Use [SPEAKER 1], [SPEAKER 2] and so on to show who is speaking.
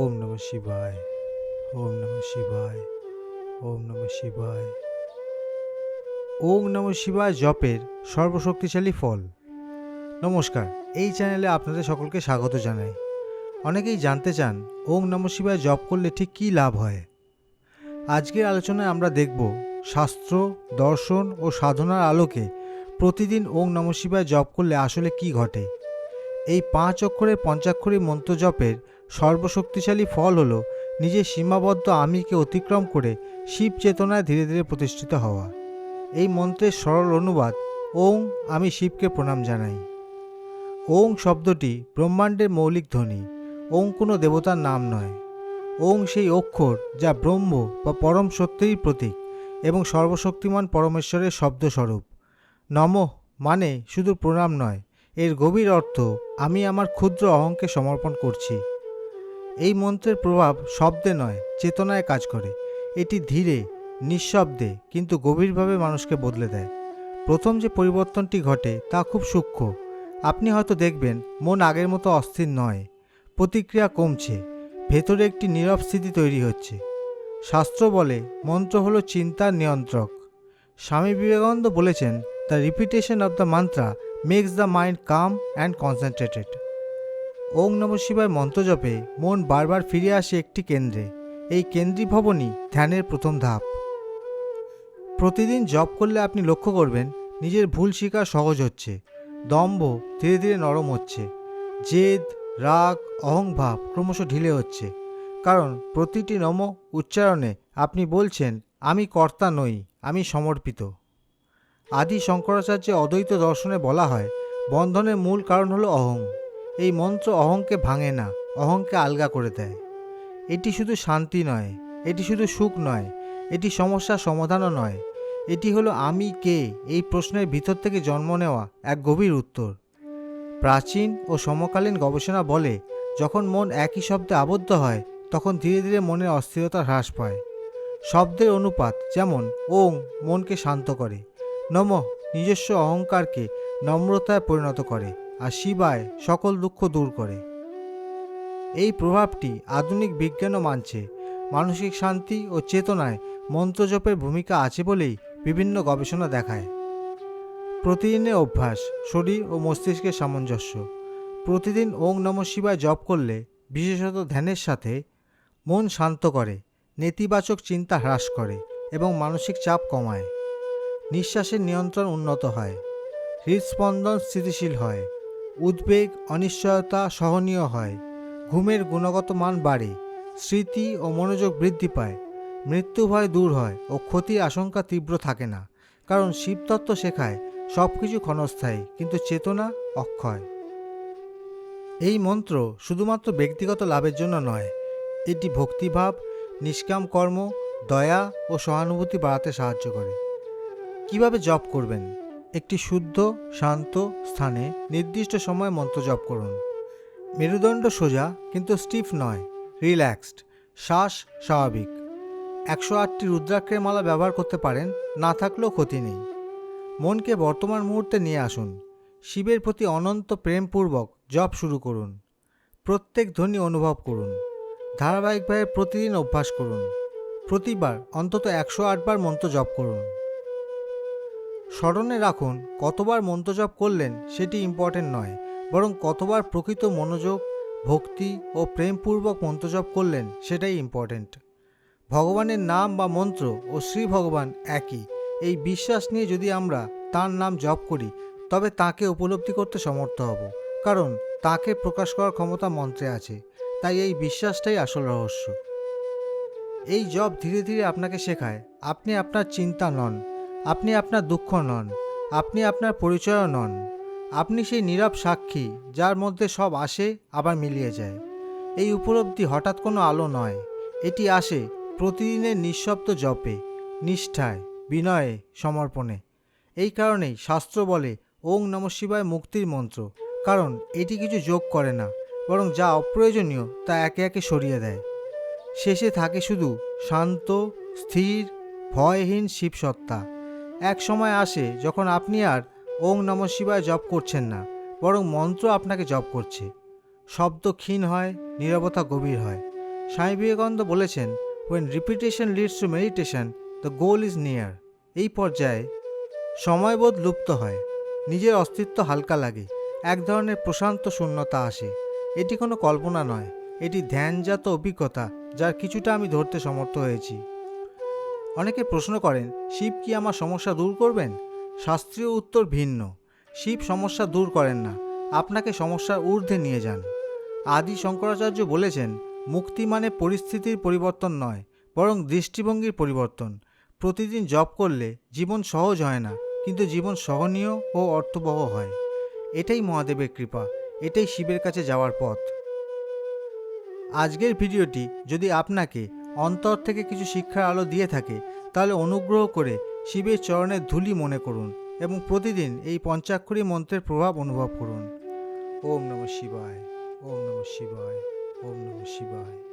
[SPEAKER 1] ওম নম শিবায়, ওম নম শিবায়, ওম নম শিবায়। ওম নম শিবায় জপের সর্বশক্তিশালী ফল। নমস্কার, এই চ্যানেলে আপনাদের সকলকে স্বাগত জানাই। অনেকেই জানতে চান, ওম নম শিবায় জপ করলে ঠিক কী লাভ হয়? আজকের আলোচনায় আমরা দেখব শাস্ত্র, দর্শন ও সাধনার আলোকে প্রতিদিন ওম নম শিবায় জপ করলে আসলে কি ঘটে? এই পাঁচ অক্ষরের পঞ্চাক্ষরী মন্ত্র জপের সর্বশক্তিশালী ফল হলো নিজের সীমাবদ্ধ আমিকে অতিক্রম করে শিব চেতনায় ধীরে ধীরে প্রতিষ্ঠিত হওয়া। এই মন্ত্রের সরল অনুবাদ, ওং, আমি শিবকে প্রণাম জানাই। ওং শব্দটি ব্রহ্মাণ্ডের মৌলিক ধ্বনি। ওং কোনো দেবতার নাম নয়। ওং সেই অক্ষর যা ব্রহ্ম বা পরম সত্যেরই প্রতীক এবং সর্বশক্তিমান পরমেশ্বরের শব্দস্বরূপ। নম মানে শুধু প্রণাম নয়, এর গভীর অর্থ, আমি আমার ক্ষুদ্র অহংকে সমর্পণ করছি। এই মন্ত্রের প্রভাব শব্দে নয়, চেতনায় কাজ করে। এটি ধীরে, নিঃশব্দে, কিন্তু গভীরভাবে মানুষকে বদলে দেয়। প্রথম যে পরিবর্তনটি ঘটে তা খুব সূক্ষ্ম। আপনি হয়তো দেখবেন, মন আগের মতো অস্থির নয়। প্রতিক্রিয়া কমছে। ভেতরে একটি নীরব স্থিতি তৈরি হচ্ছে। শাস্ত্র বলে, মন্ত্র হলো চিন্তার নিয়ন্ত্রক। স্বামী বিবেকানন্দ বলেছেন the repetition of the mantra makes the mind calm and concentrated ওং নম শিবায় মন্ত্র জপে মন বারবার ফিরে আসে একটি কেন্দ্রে। এই কেন্দ্রীভবনই ধ্যানের প্রথম ধাপ। প্রতিদিন জপ করলে আপনি লক্ষ্য করবেন, নিজের ভুল শিকার সহজ হচ্ছে, দম্ভ ধীরে ধীরে নরম হচ্ছে, জেদ, রাগ, অহংভাব ক্রমশ ঢিলে হচ্ছে। কারণ প্রতিটি নম উচ্চারণে আপনি বলছেন, আমি কর্তা নই, আমি সমর্পিত। আদি শঙ্করাচার্যের অদ্বৈত দর্শনে বলা হয়, বন্ধনের মূল কারণ হলো অহং। এই মন্ত্র অহংকে ভাঙে না, অহংকে আলগা করে দেয়। এটি শুধু শান্তি নয়, এটি শুধু সুখ নয়, এটি সমস্যার সমাধানও নয়। এটি হলো আমি কে, এই প্রশ্নের ভিতর থেকে জন্ম নেওয়া এক গভীর উত্তর। প্রাচীন ও সমকালীন গবেষণা বলে, যখন মন একই শব্দে আবদ্ধ হয়, তখন ধীরে ধীরে মনের অস্থিরতা হ্রাস পায়। শব্দের অনুপাত যেমন ওং, মনকে শান্ত করে, নম, নিজস্ব অহংকারকে নম্রতায় পরিণত করে। আর শিবায় সকল দুঃখ দূর করে। এই প্রভাবটি আধুনিক বিজ্ঞানও মানছে। মানসিক শান্তি ও চেতনায় মন্ত্রজপের ভূমিকা আছে বলেই বিভিন্ন গবেষণা দেখায়। প্রতিদিনের অভ্যাস, শরীর ও মস্তিষ্কের সামঞ্জস্য। প্রতিদিন ওং নম শিবায় জপ করলে, বিশেষত ধ্যানের সাথে, মন শান্ত করে, নেতিবাচক চিন্তা হ্রাস করে এবং মানসিক চাপ কমায়। নিঃশ্বাসের নিয়ন্ত্রণ উন্নত হয়। হৃদস্পন্দন স্থিতিশীল হয়। উদ্বেগ, অনিশ্চয়তা সহনীয় হয়। ঘুমের গুণগত মান বাড়ে, স্মৃতি ও মনোযোগ বৃদ্ধি পায়। মৃত্যু ভয় দূর হয় ও ক্ষতির আশঙ্কা তীব্র থাকে না, কারণ শিবতত্ত্ব শেখায় সব কিছু ক্ষণস্থায়ী, কিন্তু চেতনা অক্ষয়। এই মন্ত্র শুধুমাত্র ব্যক্তিগত লাভের জন্য নয়, এটি ভক্তিভাব, নিষ্কাম কর্ম, দয়া ও সহানুভূতি বাড়াতে সাহায্য করে। কীভাবে জপ করবেন? একটি শুদ্ধ, শান্ত স্থানে নির্দিষ্ট সময় মন্ত্র জপ করুন। মেরুদণ্ড সোজা, কিন্তু স্টিফ নয় রিল্যাক্সড শ্বাস স্বাভাবিক। একশো আটটি রুদ্রাক্ষের মালা ব্যবহার করতে পারেন, না থাকলেও ক্ষতি নেই। মনকে বর্তমান মুহূর্তে নিয়ে আসুন। শিবের প্রতি অনন্ত প্রেমপূর্বক জপ শুরু করুন। প্রত্যেক ধ্বনি অনুভব করুন। ধারাবাহিকভাবে প্রতিদিন অভ্যাস করুন। প্রতিবার অন্তত একশো আটবার মন্ত্র জপ করুন। স্মরণে রাখুন, কতবার মন্ত্র জপ করলেন সেটি ইম্পর্টেন্ট নয়, বরং কতবার প্রকৃত মনোযোগ, ভক্তি ও প্রেমপূর্বক মন্ত্র জপ করলেন সেটাই ইম্পর্টেন্ট ভগবানের নাম বা মন্ত্র ও শ্রী ভগবান একই, এই বিশ্বাস নিয়ে যদি আমরা তার নাম জপ করি, তবে তাকে উপলব্ধি করতে সমর্থ হব, কারণ তাকে প্রকাশ করার ক্ষমতা মন্ত্রে আছে, তাই এই বিশ্বাসটাই আসল রহস্য। এই জপ ধীরে ধীরে আপনাকে শেখায়, আপনি আপনার চিন্তা নন আপনি আপনার দুঃখ নন, আপনি আপনার পরিচয়ও নন। আপনি সেই নীরব সাক্ষী যার মধ্যে সব আসে, আবার মিলিয়ে যায়। এই উপলব্ধি হঠাৎ কোনো আলো নয়। এটি আসে প্রতিদিনের নিঃশব্দ জপে, নিষ্ঠায়, বিনয়ে, সমর্পণে। এই কারণেই শাস্ত্র বলে, ওং নম শিবায় মুক্তির মন্ত্র। কারণ এটি কিছু যোগ করে না, বরং যা অপ্রয়োজনীয় তা একে একে সরিয়ে দেয়। শেষে থাকে শুধু শান্ত, স্থির, ভয়হীন শিবসত্তা। এক সময় আসে যখন আপনি আর ওং নম শিবায় জপ করছেন না, বরং মন্ত্র আপনাকে জপ করছে। শব্দ ক্ষীণ হয়, নীরবতা গভীর হয়। স্বামী বিবেকানন্দ বলেছেন when repetition leads to meditation the goal is near এই পর্যায়ে সময়বোধ লুপ্ত হয়, নিজের অস্তিত্ব হালকা লাগে, এক ধরনের প্রশান্ত শূন্যতা আসে। এটি কোনো কল্পনা নয়, এটি ধ্যানজাত অভিজ্ঞতা, যার কিছুটা আমি ধরতে সমর্থ হয়েছি। অনেকে প্রশ্ন করেন, শিব কি আমার সমস্যা দূর করবেন? শাস্ত্রীয় উত্তর ভিন্ন। শিব সমস্যা দূর করেন না, আপনাকে সমস্যার ঊর্ধ্বে নিয়ে যান। আদি শঙ্করাচার্য বলেছেন, মুক্তি মানে পরিস্থিতির পরিবর্তন নয়, বরং দৃষ্টিভঙ্গির পরিবর্তন। প্রতিদিন জপ করলে জীবন সহজ হয় না, কিন্তু জীবন সহনীয় ও অর্থবহ হয়। এটাই মহাদেবের কৃপা, এটাই শিবের কাছে যাওয়ার পথ। আজকের ভিডিওটি যদি আপনাকে অন্তর থেকে কিছু শিক্ষার আলো দিয়ে থাকে, তাহলে অনুগ্রহ করে শিবের চরণের ধুলি মনে করুন এবং প্রতিদিন এই পঞ্চাক্ষরী মন্ত্রের প্রভাব অনুভব করুন। ওম নম শিবায়, ওম নম শিবায়, ওম নম শিবায়।